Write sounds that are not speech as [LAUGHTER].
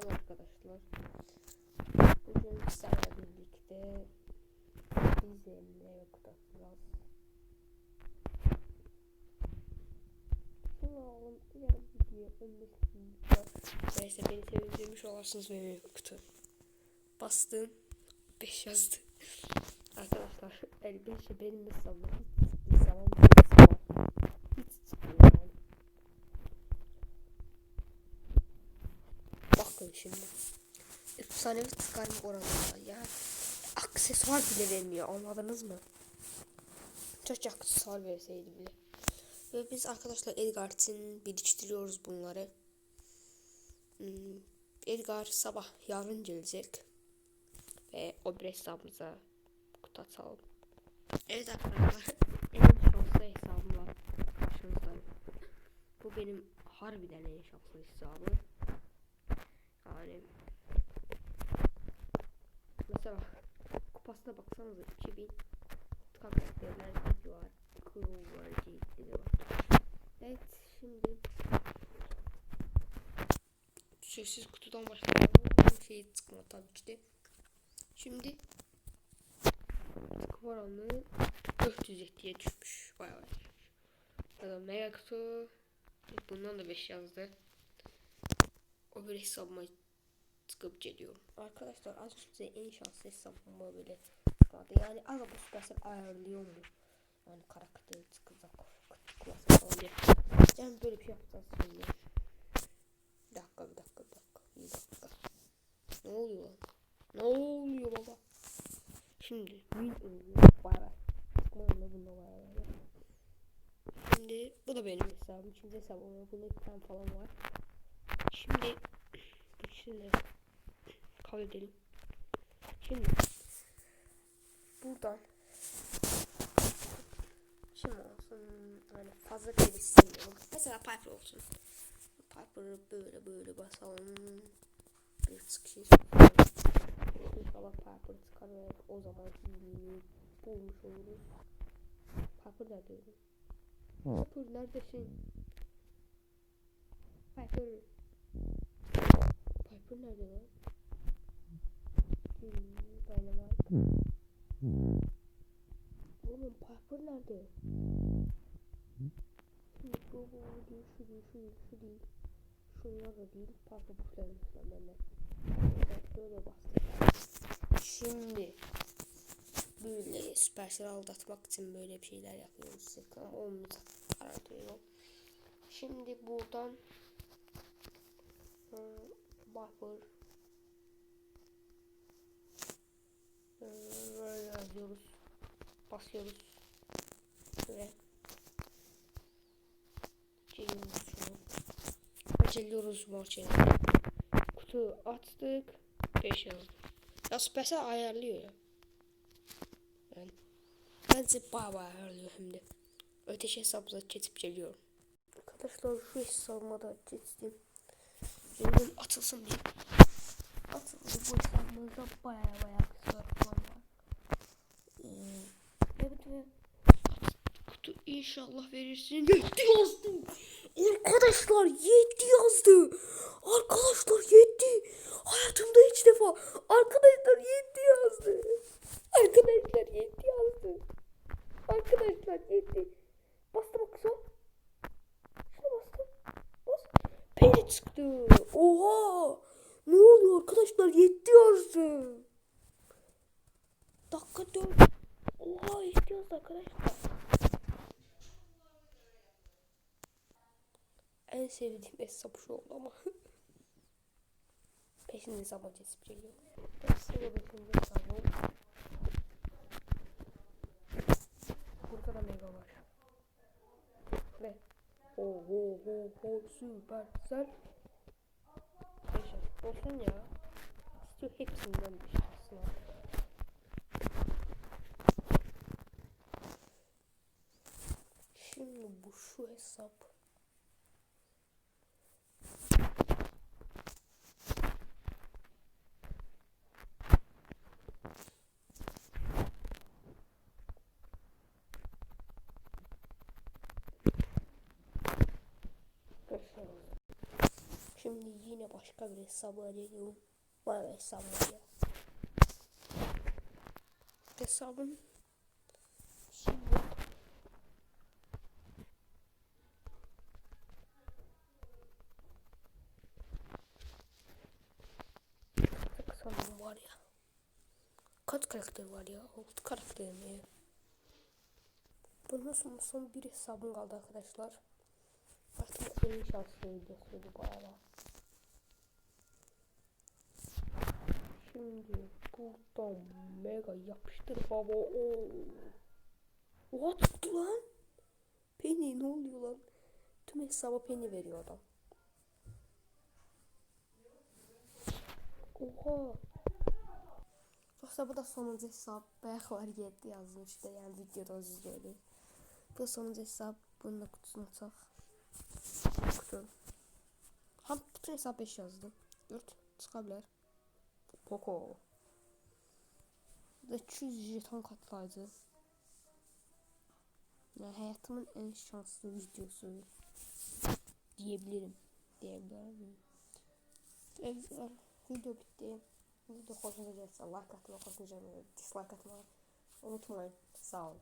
Selam arkadaşlar. Bugün sizlerle birlikte bize ne okutacağız? Şunu alın, yarın video öncesinde Neyse beni sevindirmiş olarsınız ve kutu. Bastım. 5 yazdı. Arkadaşlar 55'e benim hesabım hiç zaman birisi var. Hiç çıkmıyor yani. Bakın şimdi. Efsanevi çıkarım oranında ya. Aksesuar bile vermiyor anladınız mı? Çok aksesuar verseydi bile. Ve biz arkadaşlar Edgar'ın birleştiriyoruz bunları. Hmm, Edgar sabah yarın gelecek. Ve o bir hesabımıza kutu atalım. Evet arkadaşlar en şanslı hesabım var karşınızda. Bu benim harbiden en şanslı hesabım. Yani mesela kupasına baksanıza 2000 karakterler gücü var. Kuru var, ceyitleri var. Evet şimdi sessiz kutudan başlayalım. Şey çıkma tabii ki de. Şimdi 407'ye düşmüş. Bayağı bayağı düşmüş. Ya da mega kutu bundan da 5 yazdı. O bir hesabıma çıkıp geliyorum. Arkadaşlar az önce en şanslı hesabıma böyle çıkardı. Yani bu süpersel ayarlıyor mu? Yani karakter çıkacak. Çıkmasın falan diye. Yani böyle bir şey yapacağız şimdi. Bir dakika bir dakika bir dakika. Bir dakika. Ne oluyor lan? Ne oluyor baba? Şimdi min oluyor. Bay bay. Çıkma önüne bunda bay bay. Şimdi bu da benim hesabım. İkinci hesabım. Bunda bir tane falan var. Şimdi [CLEARS THROAT] şimdi kabul edelim. Şimdi buradan şimdi olsun yani fazla istemiyorum. Mesela Piper olsun. Piper'ı böyle böyle basalım. Bir çıkış. İnşallah Piper çıkar ve o zaman hilini bulmuş oluruz. Piper nerede? Piper neredesin? Piper Piper nerede lan? Dynamite. Oğlum Piper nerede? Şimdi bu bu değil, şu değil, şu değil, şu değil. Şunlar da değil. Piper gelmiş lan benden. Böyle bastık. Şimdi böyle Supercell aldatmak için böyle bir şeyler yapıyoruz olmayacak. Garanti yok. Şimdi buradan Buffer böyle yazıyoruz. Basıyoruz. Ve geliyoruz şunu. Açılıyoruz marçayı. Kutu attık. 5 yazdı. Ya Supercell ayarlıyor ya. Yani bence bayağı bayağı ayarlıyor hem de. Öteki hesabımıza geçip geliyorum. Arkadaşlar şu hesabıma da geçtim. Benim atılsın diye. Atıldı bu hesabımızda baya baya kısa falan var. Ee, evet ve kutu inşallah verirsin. Yetti yazdı. Arkadaşlar yetti yazdı. Arkadaşlar yetti. Hayatımda hiç defa. Arkadaşlar yetti yazdı. Arkadaşlar yetti yazdı. Arkadaşlar yetti. Bastım kısa. Şuna bastım. Bas. Peri çıktı. Oha. Ne oluyor arkadaşlar? Yetti yazdı. Dakika dört. Oha yetti yazdı arkadaşlar. En sevdiğim hesap şu oldu ama. [LAUGHS] Peşinde zaman kesip geliyor. Sıra beşinci hesabım. Burada da mega var. Ve ho ho ho süpersel. Beşer. Olsun ya. İstiyor hepsinden bir şey aslında. Şimdi bu şu hesap. Şimdi yine başka bir hesabı arıyorum. Vay hesabı var ya. Hesabım şimdi hesabım var ya. Kaç karakter var ya? 6 karakter mi? Bundan sonra son bir hesabım kaldı arkadaşlar. Artık en şanslı videosuydu bu arada. Şimdi buradan mega yapıştır baba. Oo. Oha tuttu lan. Penny ne oluyor lan? Tüm hesaba penny veriyor adam. Oha. Yoksa bu da sonuncu hesap. Bayağı var yetti yazmıştı yani videoda özür dilerim. Bu da sonuncu hesap. Bunu da kutusuna atak. Kutu. Ham bütün hesap 5 yazdım. 4 çıkabilir. Poco. Ve 200 jeton katlaydı. Yani hayatımın en şanslı videosu diyebilirim. Diyebilirim. Evet, video bitti. Video hoşunuza gelse like atmayı, hoşunuza dislike atmayı unutmayın. Sağ olun.